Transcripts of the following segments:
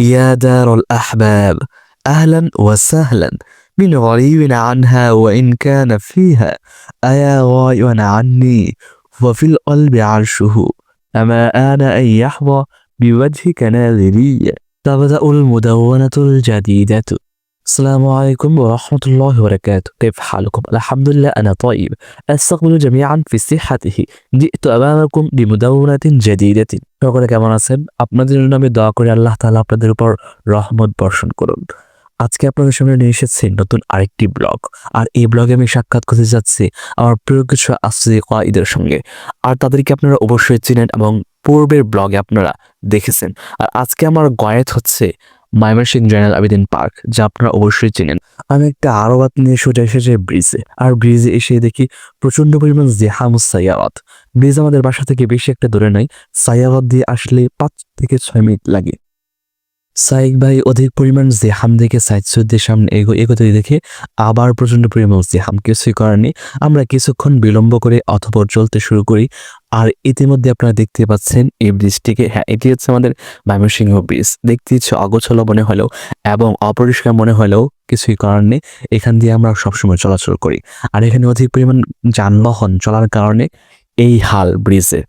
يا دار الأحباب أهلا وسهلا. من غريب عنها وإن كان فيها أيا غائبا عني وفي القلب عرشه. أما آن أن يحظى بوجهك ناظريا تبدأ المدونة الجديدة. السلام عليكم ورحمة الله وبركاته كيف حالكم؟ الحمد لله أنا طيب أستقبل جميعا في صحته جئت أمامكم بمدونة جديدة সকলে কেমন আছেন আপনাদের জন্য আমি দোয়া করি আল্লাহ তাআলা আপনাদের উপর রহমত বর্ষণ করুন আজকে আপনাদের সামনে নিয়ে এসেছি নতুন আরেকটি ব্লগ আর এই ব্লগে আমি সাক্ষাৎ করতে যাচ্ছি আমার প্রিয় কিছু আসছে কয়েদের সঙ্গে আর তাদেরকে আপনারা অবশ্যই চিনেন এবং পূর্বের ব্লগে আপনারা দেখেছেন আর আজকে আমার গয়েত হচ্ছে ময়মনসিং জয়নাল আবেদিন পার্ক, যা আপনারা অবশ্যই চেনেন। আমি একটা আরবাত নিয়ে সোজা এসেছে ব্রিজে, আর ব্রিজে এসে দেখি প্রচণ্ড পরিমাণ জেহামুস সাইয়াওয়াত। ব্রিজ আমাদের বাসা থেকে বেশি একটা দূরে নাই সাইয়াওয়াত দিয়ে আসলে পাঁচ থেকে ছয় মিনিট লাগে। সাইক ভাই অধিক পরিমাণ জেহাম দেখে সাইদ সৈয়দের সামনে এগো, এগোতে দেখে আবার প্রচণ্ড পরিমাণ জেহাম। কিছুই করার নেই, আমরা কিছুক্ষণ বিলম্ব করে অথবা চলতে শুরু করি আর ইতিমধ্যে আপনারা দেখতে পাচ্ছেন এই ব্রিজটিকে। হ্যাঁ এটি হচ্ছে আমাদের ময়মনসিংহ ব্রিজ। দেখতে ইচ্ছে অগোছল মনে হলেও এবং অপরিষ্কার মনে হলেও কিছুই করার নেই। এখান দিয়ে আমরা সবসময় চলাচল করি। আর এখানে অধিক পরিমাণ যানবাহন চলার কারণে এই হাল ব্রিজের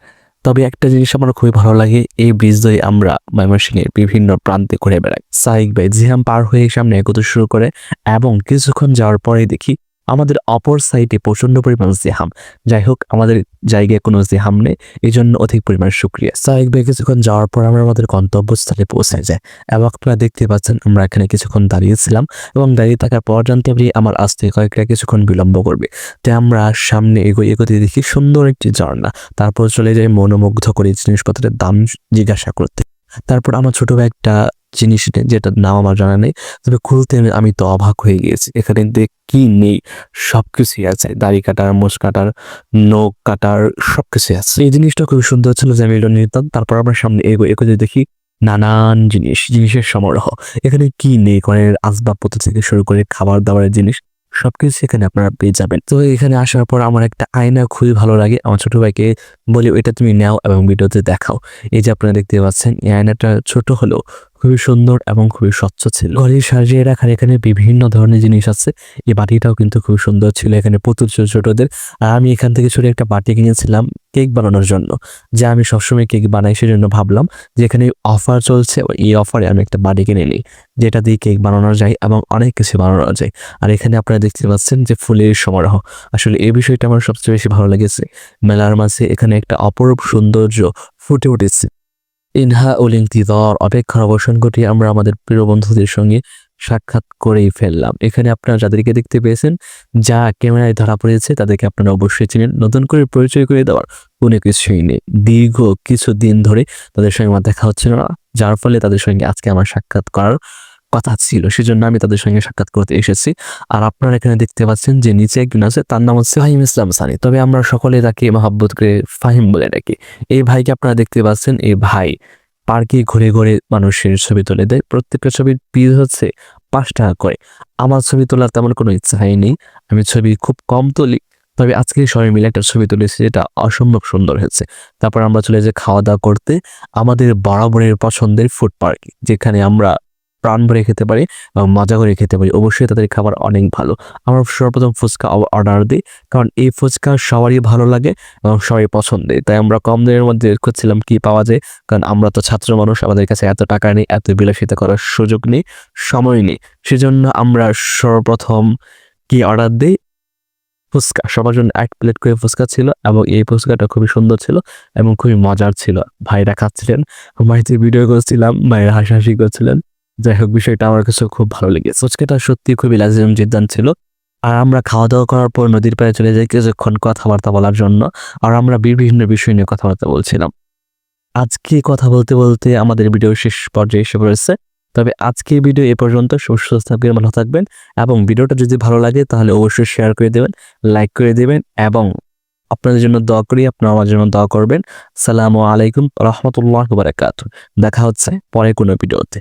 তবে একটা জিনিস আমার খুবই ভালো লাগে, এই ব্রিজ দিয়ে আমরা ময়মনসিংহের বিভিন্ন প্রান্তে ঘুরে বেড়াই। সাইক বাই জিহাম পার হয়ে সামনে এগোতে শুরু করে এবং কিছুক্ষণ যাওয়ার পরে দেখি আমাদের অপর সাইডে প্রচণ্ড পরিমাণ জেহাম। যাই হোক আমাদের জায়গায় কোনো জেহাম নেই এই জন্য অধিক পরিমাণ সুক্রিয়া। সাইক বাই কিছুক্ষণ যাওয়ার পর আমরা আমাদের গন্তব্যস্থলে পৌঁছে যাই এবং আপনারা দেখতে পাচ্ছেন আমরা এখানে কিছুক্ষণ দাঁড়িয়েছিলাম এবং দাঁড়িয়ে থাকার পর জানতে পারি আমার আসতে কয়েকটা কিছুক্ষণ বিলম্ব করবে। তাই আমরা সামনে এগো এগোতে দেখি সুন্দর একটি ঝর্ণা। তারপর চলে যাই মনোমুগ্ধ করে জিনিসপত্রের দাম জিজ্ঞাসা করতে। তারপর আমার ছোট ভাই একটা জিনিস নেই যেটার নাম আমার জানা নেই। তবে খুলতে আমি- তো অবাক হয়ে গিয়েছি এখানে দেখ কি নেই, সবকিছুই আছে। দাড়ি কাটার, মোষ কাটার, নখ কাটার, সবকিছুই আছে। এই জিনিসটা খুবই সুন্দর ছিল যে আমি এটা নিতাম। তারপর আমরা সামনে এগো, এগোতে দেখি নানান জিনিস, জিনিসের সমারোহ। এখানে কি নেই? কনের আসবাবপত্র থেকে শুরু করে খাবার দাবারের জিনিস সবকিছু এখানে আপনারা পেয়ে যাবেন। তো এখানে আসার পর আমার একটা আয়না খুবই ভালো লাগে। আমার ছোট ভাইকে বলি, ওইটা তুমি নাও এবং ভিডিওতে দেখাও। এই যে আপনারা দেখতে পাচ্ছেন, এই আয়নাটা ছোট হলেও খুবই সুন্দর এবং খুবই স্বচ্ছ ছিল। ঘরে সাজিয়ে রাখার এখানে বিভিন্ন ধরনের জিনিস আছে। এই বাটিটাও কিন্তু খুব সুন্দর ছিল এখানে পুতুল ছোট ছোটদের। আর আমি এখান থেকে ছোট একটা বাটি কিনেছিলাম কেক বানানোর জন্য, যা আমি সবসময় কেক বানাই সেজন্য ভাবলাম যে এখানে অফার চলছে, এই অফারে আমি একটা বাটি কিনে নিই, যেটা দিয়ে কেক বানানো যায় এবং অনেক কিছু বানানো যায়। আর এখানে আপনারা দেখতে পাচ্ছেন যে ফুলের সমারোহ। আসলে এই বিষয়টা আমার সবচেয়ে বেশি ভালো লেগেছে। মেলার মাঝে এখানে একটা অপরূপ সৌন্দর্য ফুটে উঠেছে। ইনহা উল ইন্তিদর, অপেক্ষার অবসান ঘটিয়ে আমরা আমাদের প্রিয় বন্ধুদের সঙ্গে সাক্ষাৎ করেই ফেললাম। এখানে আপনারা যাদেরকে দেখতে পেয়েছেন, যা ক্যামেরায় ধরা পড়েছে, তাদেরকে আপনারা অবশ্যই চিনেন। নতুন করে পরিচয় করে দেওয়ার কোনো কিছুই নেই। দীর্ঘ কিছু দিন ধরে তাদের সঙ্গে আমার দেখা হচ্ছিল না, যার ফলে তাদের সঙ্গে আজকে আমার সাক্ষাৎ করার কথা ছিল, সেজন্য আমি তাদের সঙ্গে সাক্ষাৎ করতে এসেছি। আর আপনারা এখানে দেখতে পাচ্ছেন যে নিচে একজন আছে, তার নাম হচ্ছে ফাহিম ইসলাম সানি। তবে আমরা সকলে তাকে মহাব্বত করে ফাহিম বলে ডাকি। এই ভাইকে আপনারা দেখতে পাচ্ছেন, এই ভাই পার্কে ঘুরে ঘুরে মানুষের ছবি তুলে দেয়। প্রত্যেকটা ছবির পিস হচ্ছে পাঁচ টাকা করে। আমার ছবি তোলার তেমন কোনো ইচ্ছা হয়নি আমি ছবি খুব কম তুলি, তবে আজকে সবাই মিলে একটা ছবি তুলেছি, যেটা অসম্ভব সুন্দর হয়েছে। তারপর আমরা চলে যাই খাওয়া দাওয়া করতে, আমাদের বরাবরের পছন্দের ফুড পার্ক যেখানে আমরা প্রাণ ভরে খেতে পারি মজা করে খেতে পারি, অবশ্যই তাদের খাবার অনেক ভালো। আমরা সর্বপ্রথম ফুচকা অর্ডার দিই, কারণ এই ফুচকা সবারই ভালো লাগে এবং সবাই পছন্দের। তাই আমরা কম দিনের মধ্যে খুঁজছিলাম কি পাওয়া যায়, কারণ আমরা তো ছাত্র মানুষ, আমাদের কাছে এত টাকা নেই, এত বিলাসিতা করার সুযোগ নেই, সময় নেই। সেজন্য আমরা সর্বপ্রথম কি অর্ডার দিই? ফুচকা। সবার জন্য এক প্লেট করে ফুচকা ছিল এবং এই ফুচকাটা খুবই সুন্দর ছিল এবং খুবই মজার ছিল। ভাইরা খাচ্ছিলেন বাড়িতে ভিডিও করছিলাম, ভাইরা হাসাহাসি করছিলেন। যাই হোক বিষয়টা আমার কাছে খুব ভালো লেগেছে। ফুচকাটা সত্যি খুবই লাজিম জিদ্দান ছিল। আর আমরা খাওয়া দাওয়া করার পর নদীর পায়ে চলে যাই কিছুক্ষণ কথাবার্তা বলার জন্য। আর আমরা বিভিন্ন বিষয় নিয়ে কথাবার্তা বলছিলাম। আজকে কথা বলতে বলতে আমাদের ভিডিও শেষ পর্যায়ে এসে পড়েছে। তবে আজকে ভিডিও এ পর্যন্ত সুস্থ থাকবেন, ভালো থাকবেন এবং ভিডিওটা যদি ভালো লাগে তাহলে অবশ্যই শেয়ার করে দেবেন লাইক করে দেবেন এবং আপনাদের জন্য দোয়া করি, আপনারা আমার জন্য দোয়া করবেন। সালামু আলাইকুম, রহমতুল্লাহ বারাকাত দেখা হচ্ছে পরে কোনো ভিডিওতে